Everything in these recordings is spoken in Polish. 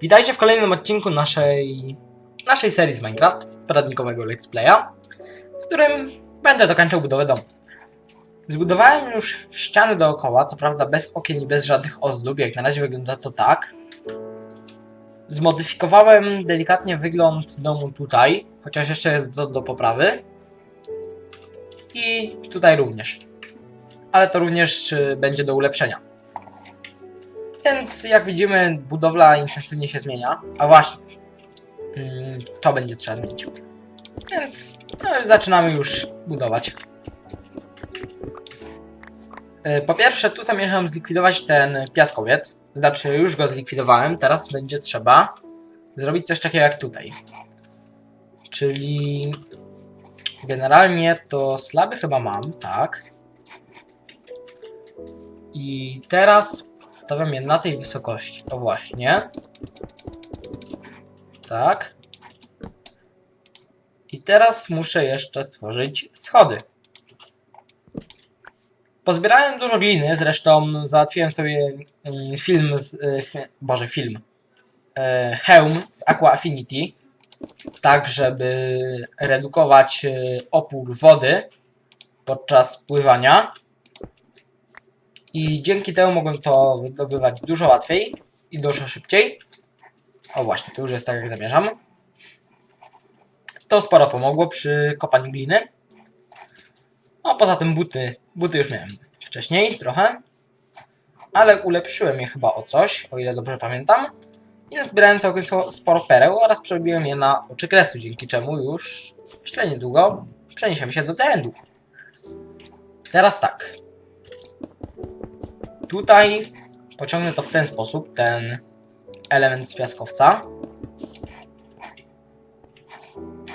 Witajcie w kolejnym odcinku naszej, naszej serii z Minecraft, poradnikowego Let's Playa, w którym będę dokończał budowę domu. Zbudowałem już ściany dookoła, co prawda bez okien i bez żadnych ozdób, jak na razie wygląda to tak. Zmodyfikowałem delikatnie wygląd domu tutaj, chociaż jeszcze jest do, do poprawy. I tutaj również. Ale to również y, będzie do ulepszenia. Więc jak widzimy, budowla intensywnie się zmienia. A właśnie, mm, to będzie trzeba zmienić. Więc no, zaczynamy już budować. E, Po pierwsze, tu zamierzam zlikwidować ten piaskowiec. Znaczy, już go zlikwidowałem, teraz będzie trzeba zrobić coś takiego jak tutaj. Czyli generalnie to slaby chyba mam, tak. I teraz stawiam je na tej wysokości. O właśnie. Tak. I teraz muszę jeszcze stworzyć schody. Pozbierałem dużo gliny, zresztą załatwiłem sobie mm, film z... e, Boże, film. E, hełm z Aqua Affinity. Tak, żeby redukować e, opór wody podczas pływania. I dzięki temu mogłem to wydobywać dużo łatwiej i dużo szybciej. O właśnie, to już jest tak jak zamierzam. To sporo pomogło przy kopaniu gliny. No poza tym buty, buty już miałem wcześniej trochę. Ale ulepszyłem je chyba o coś, o ile dobrze pamiętam. I zbierałem całkiem sporo pereł oraz przerobiłem je na oczy kresu, dzięki czemu już myślę niedługo przeniesiemy się do trendu. Teraz tak. Tutaj pociągnę to w ten sposób, ten element z piaskowca.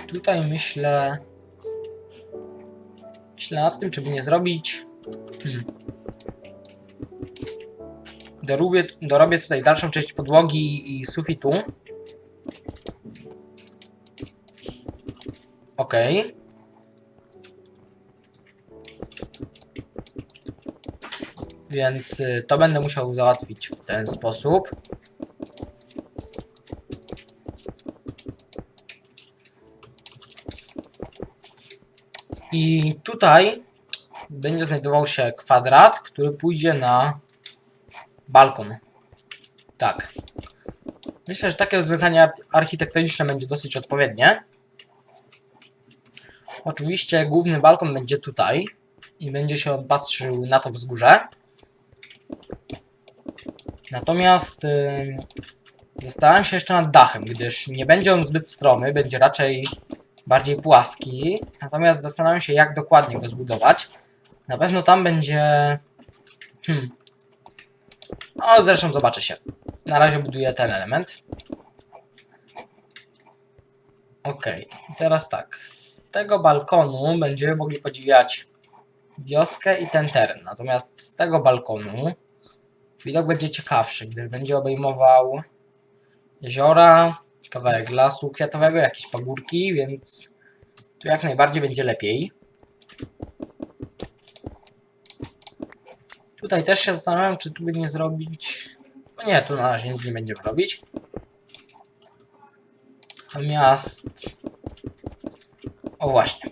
Tutaj myślę... Myślę nad tym, czy by nie zrobić... Hmm. Dorobię, dorobię tutaj dalszą część podłogi i sufitu. Okej. Więc y, to będę musiał załatwić w ten sposób. I tutaj będzie znajdował się kwadrat, który pójdzie na balkon. Tak. Myślę, że takie rozwiązanie ar- architektoniczne będzie dosyć odpowiednie. Oczywiście główny balkon będzie tutaj i będzie się patrzył na to wzgórze. Natomiast ym, zastanawiam się jeszcze nad dachem, gdyż nie będzie on zbyt stromy, będzie raczej bardziej płaski. Natomiast zastanawiam się, jak dokładnie go zbudować. Na pewno tam będzie. Hmm. No, zresztą zobaczy się. Na razie buduję ten element. Ok, teraz tak. Z tego balkonu będziemy mogli podziwiać wioskę i ten teren. Natomiast z tego balkonu widok będzie ciekawszy, gdyż będzie obejmował jeziora, kawałek lasu kwiatowego, jakieś pagórki, więc tu jak najbardziej będzie lepiej. Tutaj też się zastanawiam, czy tu by nie zrobić. No nie, tu na razie nic nie będziemy robić. Natomiast. O właśnie.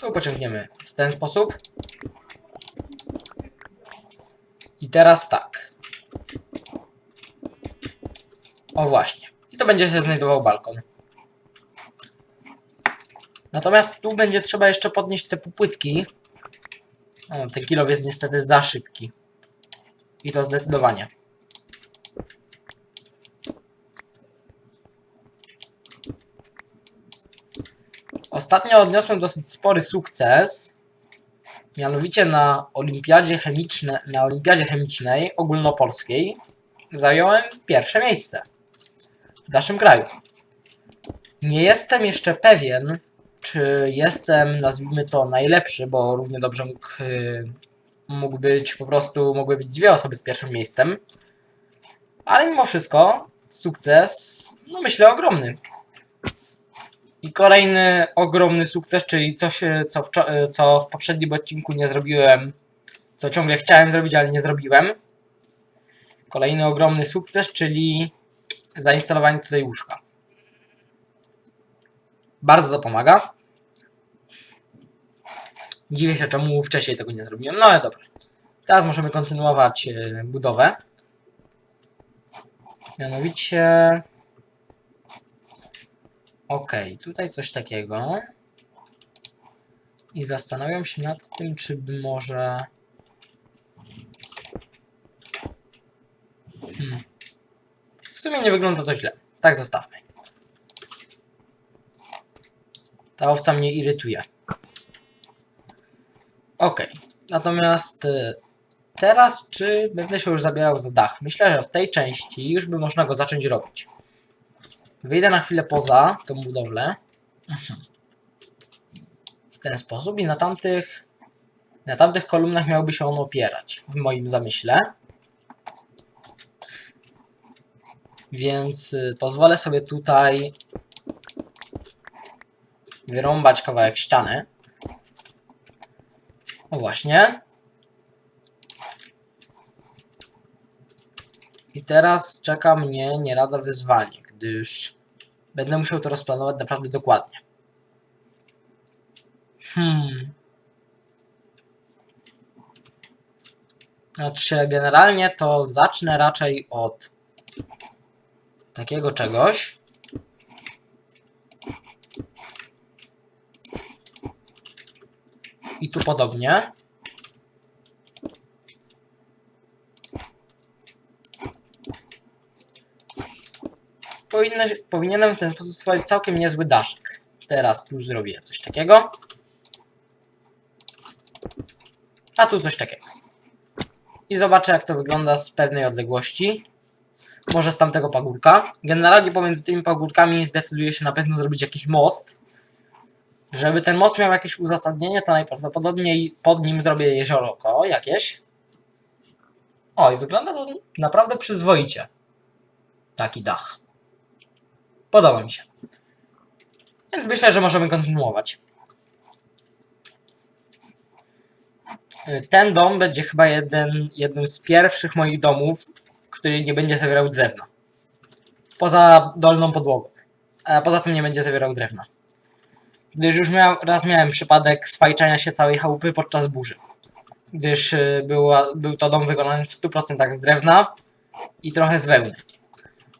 Tu pociągniemy w ten sposób. I teraz tak. O właśnie. I to będzie się znajdował balkon. Natomiast tu będzie trzeba jeszcze podnieść te popłytki. O, ten kilo jest niestety za szybki. I to zdecydowanie. Ostatnio odniosłem dosyć spory sukces. Mianowicie na olimpiadzie chemicznej, na olimpiadzie chemicznej ogólnopolskiej zająłem pierwsze miejsce w naszym kraju. Nie jestem jeszcze pewien, czy jestem, nazwijmy to, najlepszy, bo równie dobrze mógł, y, mógł być po prostu, mogły być dwie osoby z pierwszym miejscem. Ale mimo wszystko sukces, no myślę, ogromny. I kolejny ogromny sukces, czyli coś, co w, y, co w poprzednim odcinku nie zrobiłem, co ciągle chciałem zrobić, ale nie zrobiłem. Kolejny ogromny sukces, czyli zainstalowanie tutaj łóżka. Bardzo to pomaga. Dziwię się, czemu wcześniej tego nie zrobiłem, no ale dobra. Teraz możemy kontynuować e, budowę. Mianowicie... Ok, tutaj coś takiego. I zastanawiam się nad tym, czy może... Hmm. W sumie nie wygląda to źle. Tak zostawmy. Ta owca mnie irytuje. Ok. Natomiast y, teraz czy będę się już zabierał za dach? Myślę, że w tej części już by można go zacząć robić. Wyjdę na chwilę poza tą budowlę. Mhm. W ten sposób i na tamtych na tamtych kolumnach miałby się on opierać, w moim zamyśle. Więc y, pozwolę sobie tutaj wyrąbać kawałek ściany. No właśnie. I teraz czeka mnie nie lada wyzwanie, gdyż będę musiał to rozplanować naprawdę dokładnie. Hmm. Znaczy, generalnie to zacznę raczej od takiego czegoś. I tu podobnie. Powinno, powinienem w ten sposób stworzyć całkiem niezły daszek. Teraz tu zrobię coś takiego. A tu coś takiego. I zobaczę jak to wygląda z pewnej odległości. Może z tamtego pagórka. Generalnie pomiędzy tymi pagórkami zdecyduję się na pewno zrobić jakiś most. Żeby ten most miał jakieś uzasadnienie, to najprawdopodobniej pod nim zrobię jezioroko jakieś. O, i wygląda to naprawdę przyzwoicie. Taki dach. Podoba mi się. Więc myślę, że możemy kontynuować. Ten dom będzie chyba jeden, jednym z pierwszych moich domów, który nie będzie zawierał drewna. Poza dolną podłogą. A poza tym nie będzie zawierał drewna. Gdyż już miał, raz miałem przypadek swajczenia się całej chałupy podczas burzy. Gdyż y, była, był to dom wykonany w 100% z drewna i trochę z wełny.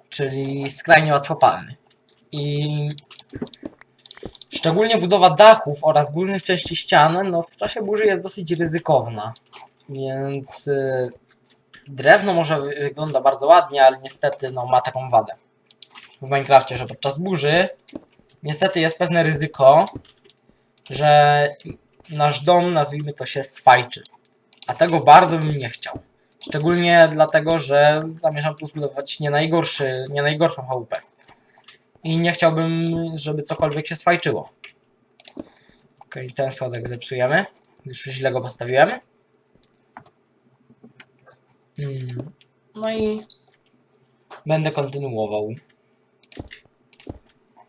Czyli skrajnie łatwopalny. I szczególnie budowa dachów oraz górnych części ścian, no w czasie burzy jest dosyć ryzykowna. Więc y, drewno może wy- wygląda bardzo ładnie, ale niestety no, ma taką wadę. W Minecrafcie, że podczas burzy niestety jest pewne ryzyko, że nasz dom, nazwijmy to się, sfajczy. A tego bardzo bym nie chciał. Szczególnie dlatego, że zamierzam tu zbudować nie, najgorszy, nie najgorszą chałupę. I nie chciałbym, żeby cokolwiek się sfajczyło. Ok, ten schodek zepsujemy. Już źle go postawiłem. Mm, No i będę kontynuował.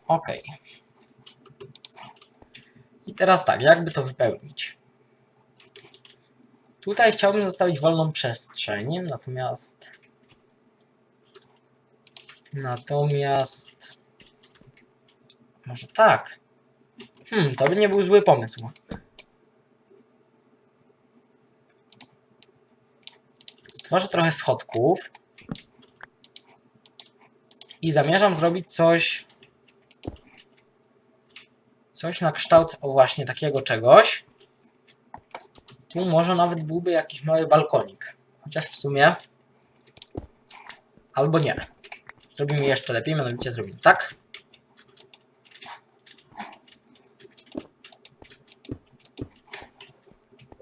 Ok. I teraz tak, jakby to wypełnić? Tutaj chciałbym zostawić wolną przestrzeń, natomiast... Natomiast... Może tak. Hmm, to by nie był zły pomysł. Stworzę trochę schodków. I zamierzam zrobić coś... Coś na kształt właśnie takiego czegoś. Tu może nawet byłby jakiś mały balkonik. Chociaż w sumie... Albo nie. Zrobimy jeszcze lepiej, mianowicie zrobimy tak.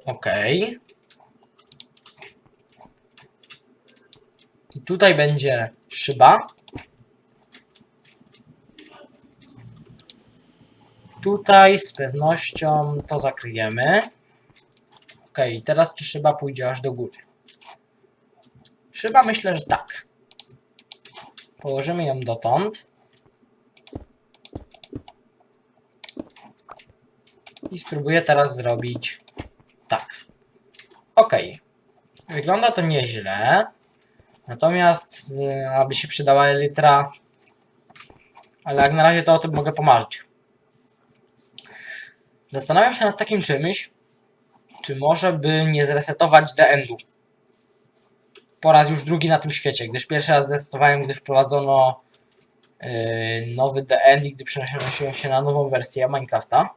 Ok. I tutaj będzie szyba. Tutaj z pewnością to zakryjemy. Ok, teraz czy szyba pójdzie aż do góry? Szyba myślę, że tak. Położymy ją dotąd. I spróbuję teraz zrobić. Ok. Wygląda to nieźle. Natomiast y, aby się przydała elytra, ale jak na razie to o tym mogę pomarzyć. Zastanawiam się nad takim czymś, czy może by nie zresetować The Endu. Po raz już drugi na tym świecie, gdyż pierwszy raz zresetowałem, gdy wprowadzono yy, nowy The End i gdy przenosiłem się na nową wersję Minecrafta.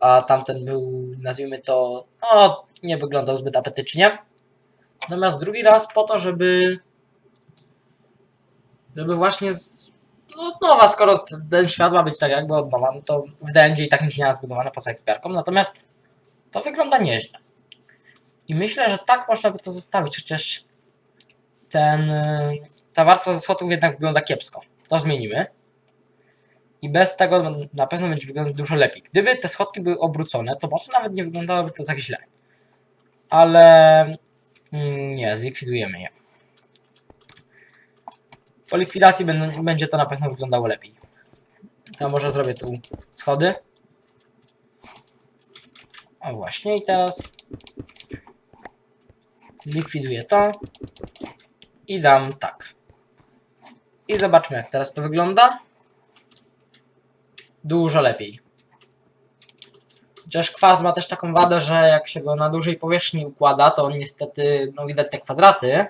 A tamten był, nazwijmy to, no, nie wyglądał zbyt apetycznie. Natomiast drugi raz po to, żeby żeby właśnie z, no, od nowa, skoro ten świat ma być tak jakby od nowa, no to w DNG i tak nic nie ma zbudowane poza ekspiarką, natomiast to wygląda nieźle. I myślę, że tak można by to zostawić, chociaż ten, ta warstwa ze schodów jednak wygląda kiepsko. To zmienimy. I bez tego na pewno będzie wyglądać dużo lepiej. Gdyby te schodki były obrócone, to może nawet nie wyglądałoby to tak źle. Ale mm, nie, zlikwidujemy je. Po likwidacji będzie to na pewno wyglądało lepiej. Ja może zrobię tu schody. O właśnie i teraz zlikwiduję to i dam tak. I zobaczmy jak teraz to wygląda. Dużo lepiej. Chociaż kwart ma też taką wadę, że jak się go na dużej powierzchni układa, to niestety, no widać te kwadraty.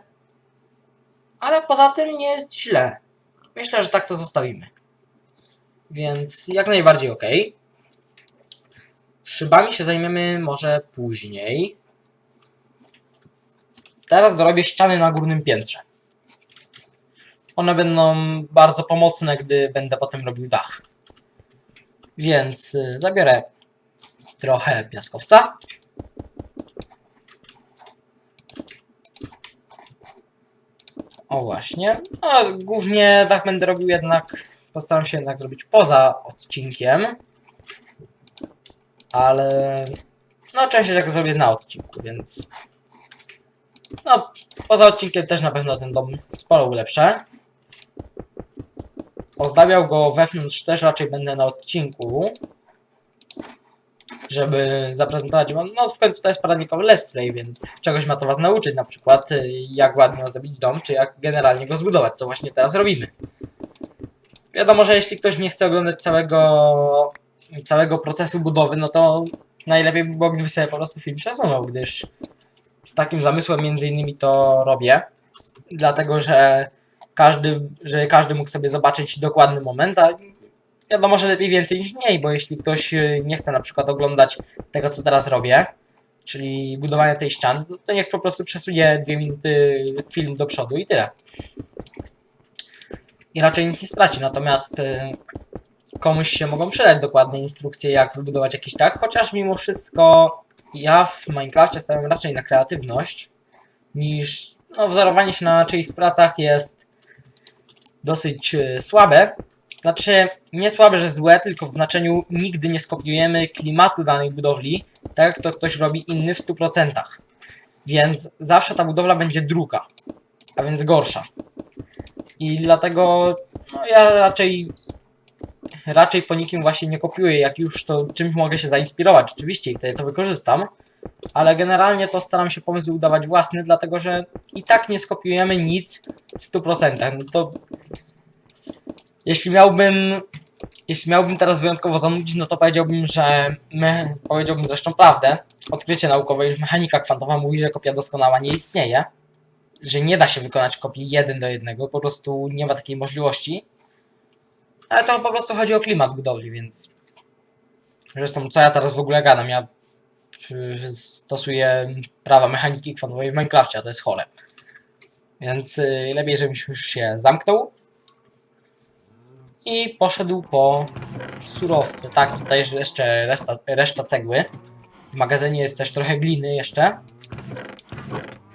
Ale poza tym nie jest źle. Myślę, że tak to zostawimy. Więc jak najbardziej ok. Szybami się zajmiemy może później. Teraz dorobię ściany na górnym piętrze. One będą bardzo pomocne, gdy będę potem robił dach. Więc y, zabiorę trochę piaskowca. O właśnie. A głównie dach będę robił jednak, postaram się jednak zrobić poza odcinkiem. Ale no częściej tak zrobię na odcinku, więc no poza odcinkiem też na pewno ten dom sporo ulepszę. Ozdabiał go wewnątrz też raczej będę na odcinku. Żeby zaprezentować wam, no w końcu to jest poradnikowy let's play, więc czegoś ma to was nauczyć, na przykład y, jak ładnie ozdobić dom, czy jak generalnie go zbudować, co właśnie teraz robimy. Wiadomo, że jeśli ktoś nie chce oglądać całego, całego procesu budowy, no to najlepiej by było, gdyby sobie po prostu film przesunął, gdyż z takim zamysłem między innymi to robię. Dlatego, że każdy, że każdy mógł sobie zobaczyć dokładny moment, a wiadomo, że lepiej więcej niż mniej, bo jeśli ktoś y, nie chce na przykład oglądać tego, co teraz robię, czyli budowania tej ściany, no to niech po prostu przesunie dwie minuty film do przodu i tyle. I raczej nic nie straci, natomiast y, komuś się mogą przydać dokładne instrukcje, jak wybudować jakiś dach, chociaż mimo wszystko ja w Minecrafcie stawiam raczej na kreatywność, niż no, wzorowanie się na czyichś pracach jest dosyć y, słabe. Znaczy, nie słabe, że złe, tylko w znaczeniu nigdy nie skopiujemy klimatu danej budowli, tak jak to ktoś robi inny w 100%. Więc zawsze ta budowla będzie druga, a więc gorsza. I dlatego no, ja raczej raczej po nikim właśnie nie kopiuję, jak już to czymś mogę się zainspirować, oczywiście i wtedy to wykorzystam, ale generalnie to staram się pomysł udawać własny, dlatego że i tak nie skopiujemy nic w 100%. No to jeśli miałbym jeśli miałbym teraz wyjątkowo zanudzić, no to powiedziałbym, że powiedziałbym zresztą prawdę. Odkrycie naukowe, już mechanika kwantowa mówi, że kopia doskonała nie istnieje. Że nie da się wykonać kopii jeden do jednego, po prostu nie ma takiej możliwości. Ale to po prostu chodzi o klimat budowli, więc. Zresztą, co ja teraz w ogóle gadam? Ja y, stosuję prawa mechaniki kwantowej w Minecrafcie, a to jest chore. Więc y, lepiej, żebyś już się zamknął. I poszedł po surowce. Tak, tutaj jeszcze reszta, reszta cegły. W magazynie jest też trochę gliny jeszcze.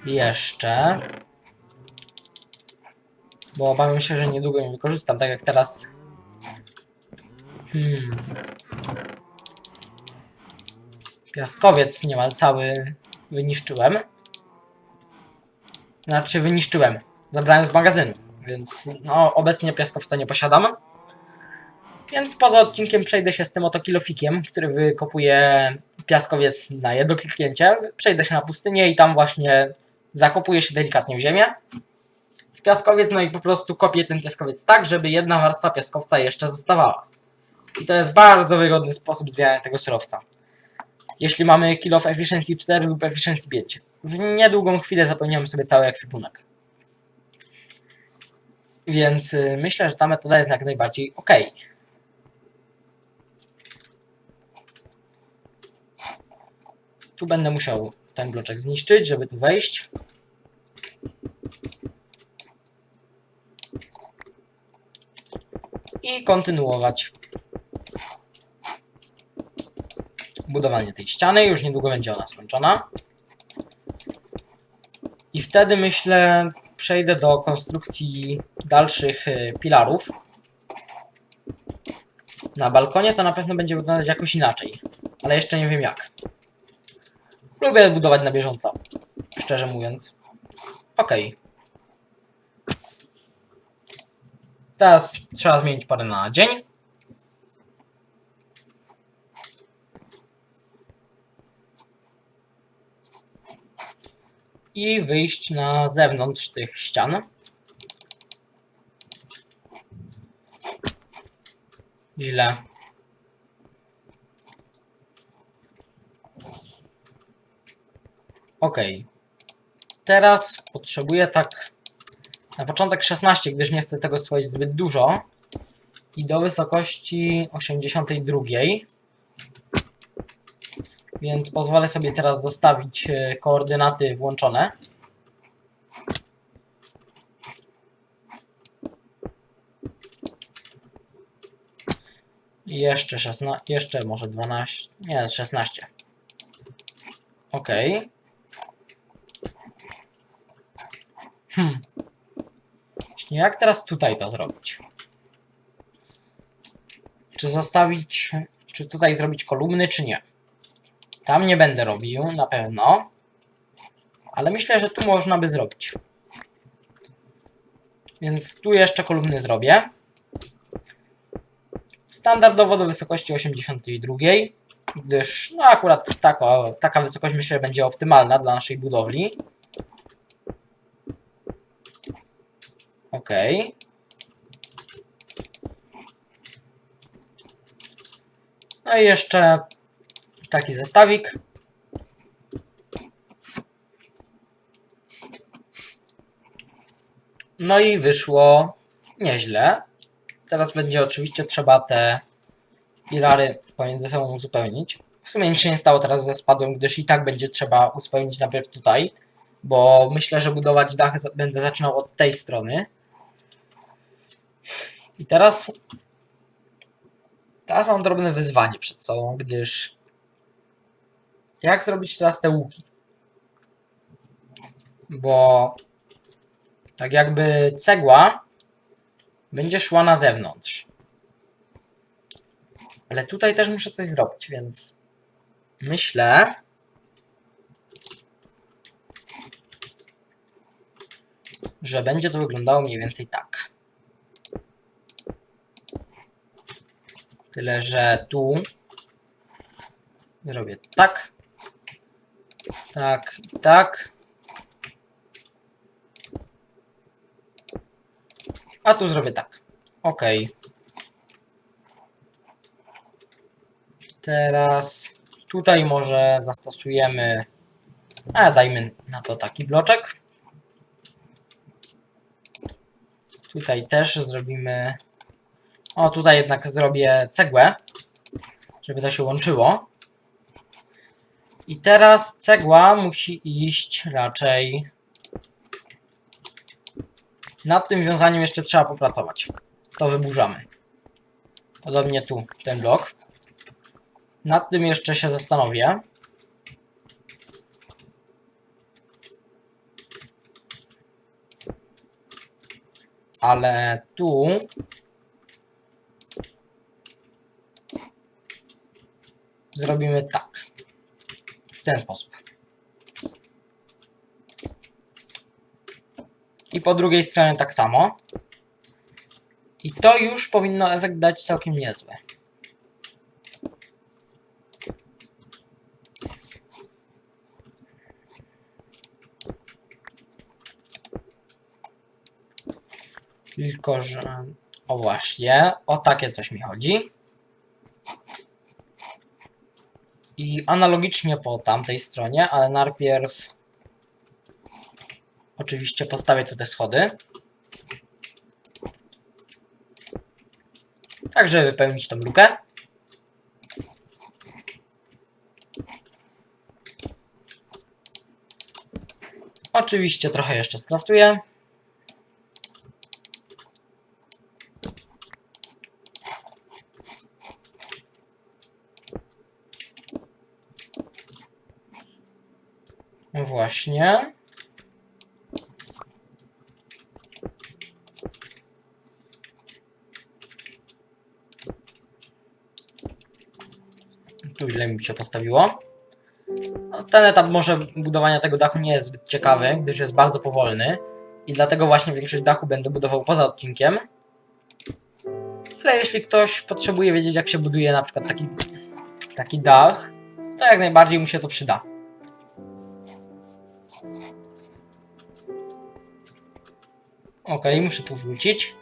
Jeszcze. Bo obawiam się, że niedługo ją wykorzystam, tak jak teraz Hmm. Piaskowiec niemal cały wyniszczyłem. Znaczy wyniszczyłem. Zabrałem z magazynu. Więc no obecnie piaskowca nie posiadam. Więc poza odcinkiem przejdę się z tym oto kilofikiem, który wykopuje piaskowiec na jedno kliknięcie. Przejdę się na pustynię i tam właśnie zakopuje się delikatnie w ziemię. W piaskowiec, no i po prostu kopię ten piaskowiec tak, żeby jedna warstwa piaskowca jeszcze zostawała. I to jest bardzo wygodny sposób zbierania tego surowca. Jeśli mamy Kill of Efficiency 4 lub Efficiency 5. W niedługą chwilę zapełniamy sobie cały ekwipunek. Więc y, myślę, że ta metoda jest jak najbardziej ok. Tu będę musiał ten bloczek zniszczyć, żeby tu wejść. I kontynuować budowanie tej ściany. Już niedługo będzie ona skończona. I wtedy myślę, przejdę do konstrukcji dalszych y, pilarów. Na balkonie to na pewno będzie wyglądać jakoś inaczej, ale jeszcze nie wiem jak. Lubię budować na bieżąco, szczerze mówiąc. Okej. Teraz trzeba zmienić parę na dzień. I wyjść na zewnątrz tych ścian. Źle. Ok. Teraz potrzebuję tak na początek 16, gdyż nie chcę tego stworzyć zbyt dużo. I do wysokości 82. Więc pozwolę sobie teraz zostawić e, koordynaty włączone. Jeszcze 16, jeszcze może 12, nie, 16. Ok. Hmm. Jak teraz tutaj to zrobić? Czy zostawić, czy tutaj zrobić kolumny, czy nie? Tam nie będę robił, na pewno. Ale myślę, że tu można by zrobić. Więc tu jeszcze kolumny zrobię. Standardowo do wysokości 82, gdyż no akurat taka, taka wysokość myślę będzie optymalna dla naszej budowli. Ok. No i jeszcze taki zestawik. No i wyszło nieźle. Teraz będzie oczywiście trzeba te pilary pomiędzy sobą uzupełnić. W sumie nic się nie stało teraz ze spadłem, gdyż i tak będzie trzeba uzupełnić najpierw tutaj, bo myślę, że budować dach będę zaczynał od tej strony. I teraz teraz mam drobne wyzwanie przed sobą, gdyż jak zrobić teraz te łuki? Bo tak jakby cegła będzie szła na zewnątrz. Ale tutaj też muszę coś zrobić, więc myślę, że będzie to wyglądało mniej więcej tak. Tyle, że tu zrobię tak, tak tak. A tu zrobię tak. Ok. Teraz tutaj może zastosujemy. A dajmy na to taki bloczek. Tutaj też zrobimy. O, tutaj jednak zrobię cegłę, żeby to się łączyło. I teraz cegła musi iść raczej. Nad tym wiązaniem jeszcze trzeba popracować. To wyburzamy. Podobnie tu ten blok. Nad tym jeszcze się zastanowię. Ale tu zrobimy tak ten sposób. I po drugiej stronie tak samo. I to już powinno efekt dać całkiem niezły. Tylko, że... O właśnie, o takie coś mi chodzi. I analogicznie po tamtej stronie, ale najpierw... Oczywiście postawię tu te schody. Tak, żeby wypełnić tą lukę. Oczywiście trochę jeszcze skraftuję. Właśnie. Tu źle mi się postawiło. No, Ten etap może budowania tego dachu nie jest zbyt ciekawy, gdyż jest bardzo powolny. I dlatego właśnie większość dachu będę budował poza odcinkiem. Ale jeśli ktoś potrzebuje wiedzieć, jak się buduje na przykład taki, taki dach, to jak najbardziej mu się to przyda. Ok, muszę tu wrócić.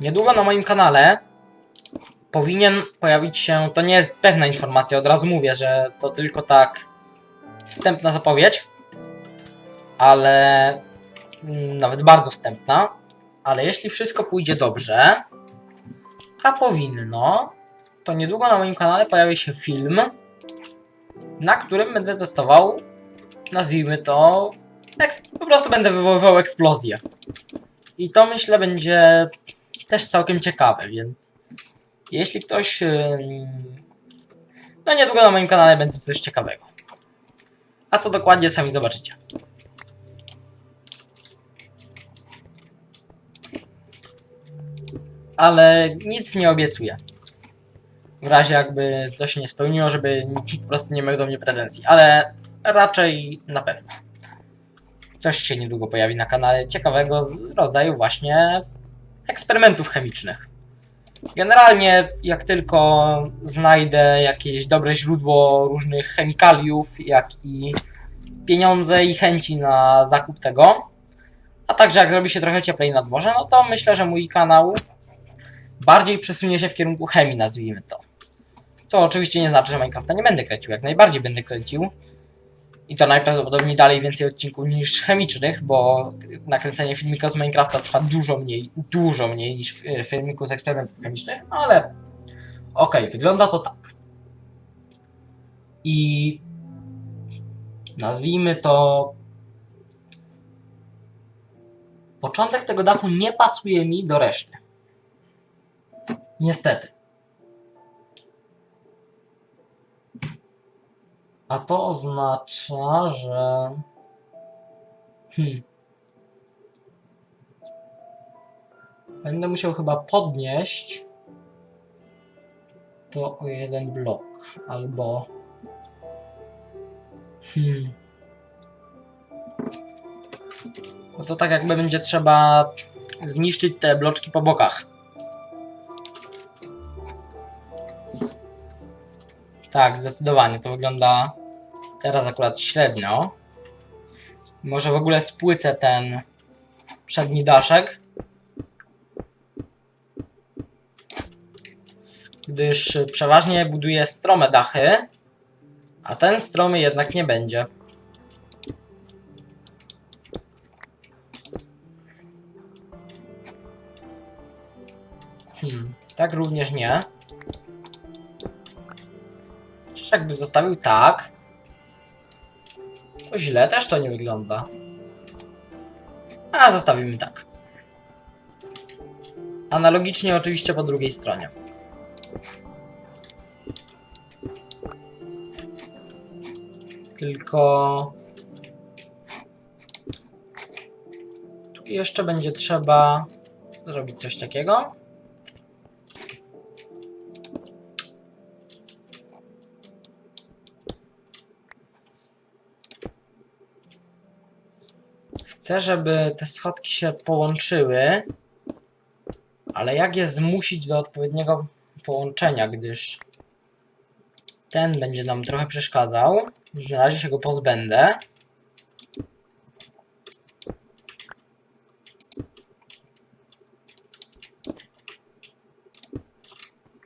Niedługo na moim kanale powinien pojawić się, to nie jest pewna informacja, od razu mówię, że to tylko tak wstępna zapowiedź, ale mm, nawet bardzo wstępna, ale jeśli wszystko pójdzie dobrze, a powinno, to niedługo na moim kanale pojawi się film, na którym będę testował, nazwijmy to, po prostu będę wywoływał eksplozję. I to myślę będzie też całkiem ciekawe, więc jeśli ktoś. No niedługo na moim kanale będzie coś ciekawego. A co dokładnie sami zobaczycie. Ale nic nie obiecuję. W razie jakby to się nie spełniło, żeby nikt po prostu nie miał do mnie pretensji. Ale raczej na pewno. Coś się niedługo pojawi na kanale ciekawego z rodzaju właśnie eksperymentów chemicznych. Generalnie, jak tylko znajdę jakieś dobre źródło różnych chemikaliów, jak i pieniądze i chęci na zakup tego, a także jak zrobi się trochę cieplej na dworze, no to myślę, że mój kanał bardziej przesunie się w kierunku chemii, nazwijmy to. Co oczywiście nie znaczy, że Minecrafta nie będę kręcił, jak najbardziej będę kręcił. I to najprawdopodobniej dalej więcej odcinków niż chemicznych, bo nakręcenie filmika z Minecrafta trwa dużo mniej, dużo mniej niż w filmiku z eksperymentów chemicznych, ale okej, wygląda to tak. I nazwijmy to początek tego dachu nie pasuje mi do reszty. Niestety. A to oznacza, że. Hmm. Będę musiał chyba podnieść to o jeden blok, albo. Hmm. No to tak jakby będzie trzeba zniszczyć te bloczki po bokach. Tak, zdecydowanie. To wygląda teraz akurat średnio. Może w ogóle spłycę ten przedni daszek. Gdyż przeważnie buduję strome dachy, a ten stromy jednak nie będzie. Hmm, tak również nie. Jakbym zostawił tak, to źle też to nie wygląda. A zostawimy tak. Analogicznie oczywiście po drugiej stronie. Tylko tu jeszcze będzie trzeba zrobić coś takiego. Chcę, żeby te schodki się połączyły, ale jak je zmusić do odpowiedniego połączenia, gdyż ten będzie nam trochę przeszkadzał. Na razie się go pozbędę.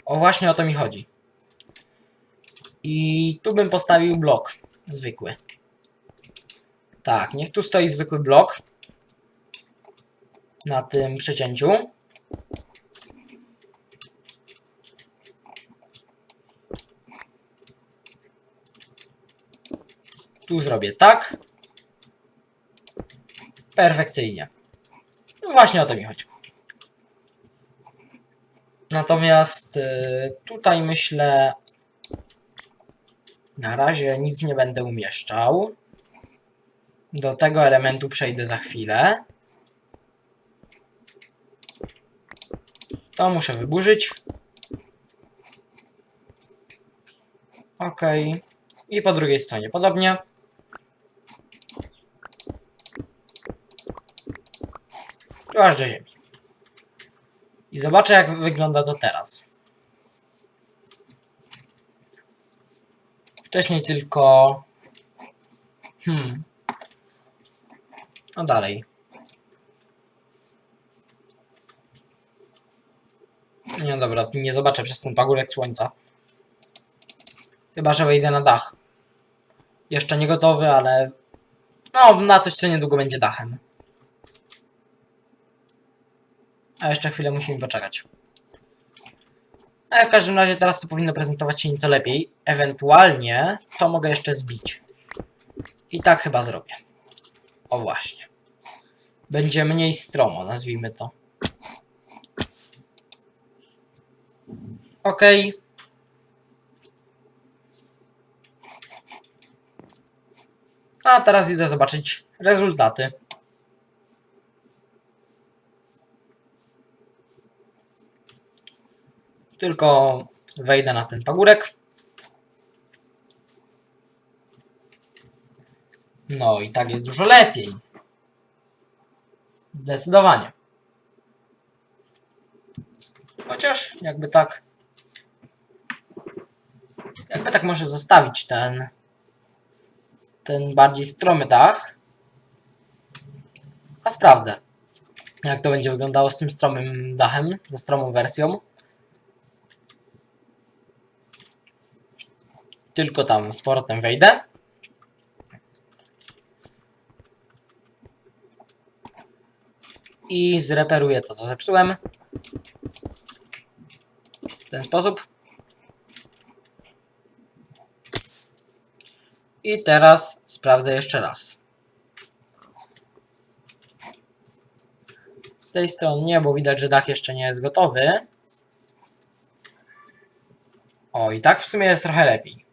O właśnie o to mi chodzi. I tu bym postawił blok zwykły. Tak, niech tu stoi zwykły blok na tym przecięciu. Tu zrobię tak. Perfekcyjnie. No właśnie o to mi chodzi. Natomiast y, tutaj myślę, na razie nic nie będę umieszczał. Do tego elementu przejdę za chwilę. To muszę wyburzyć. Ok. I po drugiej stronie podobnie. Tu aż do ziemi. I zobaczę jak wygląda to teraz. Wcześniej tylko... Hmm. No dalej. Nie dobra, nie zobaczę przez ten pagórek słońca. Chyba, że wejdę na dach. Jeszcze nie gotowy, ale... No, na coś, co niedługo będzie dachem. A jeszcze chwilę musimy poczekać. Ale w każdym razie teraz to powinno prezentować się nieco lepiej. Ewentualnie to mogę jeszcze zbić. I tak chyba zrobię. O właśnie. Będzie mniej stromo, nazwijmy to. Ok. A teraz idę zobaczyć rezultaty. Tylko wejdę na ten pagórek. No i tak jest dużo lepiej. Zdecydowanie. Chociaż jakby tak. Jakby tak może zostawić ten. Ten bardziej stromy dach. A sprawdzę. Jak to będzie wyglądało z tym stromym dachem, ze stromą wersją. Tylko tam z powrotem wejdę. I zreperuję to, co zepsułem. W ten sposób. I teraz sprawdzę jeszcze raz. Z tej strony nie, bo widać, że dach jeszcze nie jest gotowy. O, i tak w sumie jest trochę lepiej.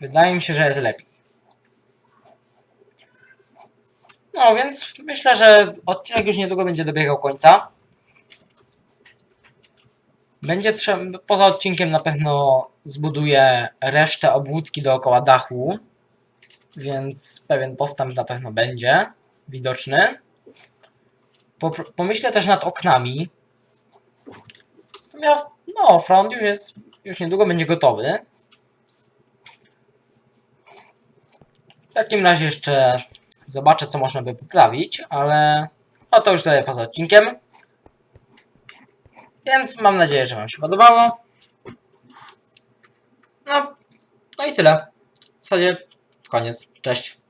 Wydaje mi się, że jest lepiej. No więc myślę, że odcinek już niedługo będzie dobiegał końca. Będzie trzeba, poza odcinkiem na pewno zbuduję resztę obwódki dookoła dachu, więc pewien postęp na pewno będzie widoczny. Pomyślę też nad oknami. Natomiast, no, front już jest, już niedługo będzie gotowy. W takim razie jeszcze zobaczę, co można by poprawić, ale no to już sobie poza odcinkiem. Więc mam nadzieję, że Wam się podobało. No, no i tyle. W zasadzie koniec. Cześć.